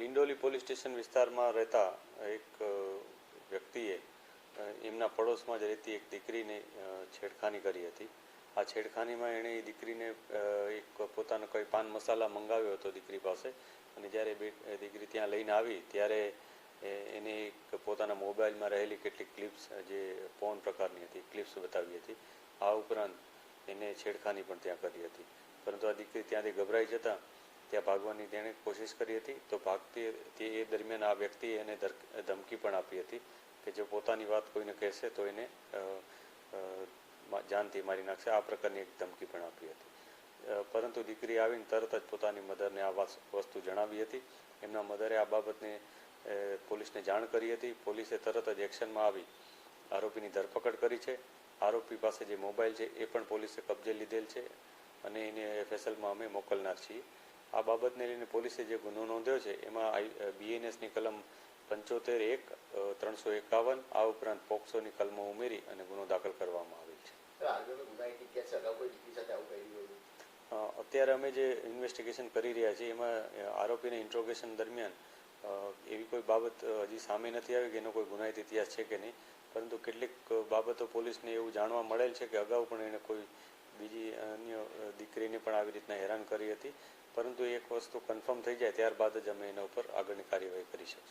Dindoli police station વિસ્તારમાં રહેતા એક વ્યક્તિએ એમના પડોશમાં જ રહેતી એક દીકરીને છેડખાની કરી હતી. આ છેડખાનીમાં એણે એ દીકરીને એક પોતાનો કોઈ પાન મસાલા મંગાવ્યો હતો દીકરી પાસે. અને જ્યારે બે દીકરી ત્યાં લઈને આવી, ત્યારે એને એક પોતાના મોબાઈલમાં રહેલી કેટલીક ક્લિપ્સ જે પોન પ્રકારની હતી, ક્લિપ્સ બતાવી હતી. આ ઉપરાંત એને છેડખાની પણ ત્યાં કરી હતી. પરંતુ આ દીકરી ત્યાંથી ગભરાઈ જતાં ત્યાં ભાગવાની તેણે કોશિશ કરી હતી. તો ભાગતી તે એ દરમિયાન આ વ્યક્તિએ એને ધમકી પણ આપી હતી કે જો પોતાની વાત કોઈને કહેશે તો એને જાનથી મારી નાખશે. આ પ્રકારની એક ધમકી પણ આપી હતી. પરંતુ દીકરી આવીને તરત જ પોતાની મધરને આ વસ્તુ જણાવી હતી. એમના મધરે આ બાબતને પોલીસને જાણ કરી હતી. પોલીસે તરત જ એક્શનમાં આવી. આરોપીની ધરપકડ કરી છે. આરોપી પાસે જે મોબાઈલ છે એ પણ પોલીસે કબજે લીધેલ છે અને એને એફએસએલમાં અમે મોકલનાર છીએ. આ બાબતને લઈને પોલીસે જે ગુનો નોંધ્યો છે એમાં બીએનએસની કલમ પંચોતેર એક ત્રણસો એકાવન આ ઉપરાંત પોક્સોની કલમો ઉમેરી અને ગુનો દાખલ કરવામાં આવેલ છે. અત્યારે અમે જે ઇન્વેસ્ટિગેશન કરી રહ્યા છીએ એમાં આરોપીને ઇન્ટ્રોગેશન દરમિયાન એવી કોઈ બાબત હજી સામે નથી આવી કે એનો કોઈ ગુનાહિત ઇતિહાસ છે કે નહીં પરંતુ કેટલીક બાબતો પોલીસને એવું જાણવા મળેલ છે કે અગાઉ પણ એને કોઈ બીજી અન્ય દીકરીને પણ આવી રીતના હેરાન કરી હતી. પરંતુ એક વસ્તુ કન્ફર્મ થઈ જાય ત્યારબાદ જ અમે એના ઉપર આગળની કાર્યવાહી કરી શકીશું.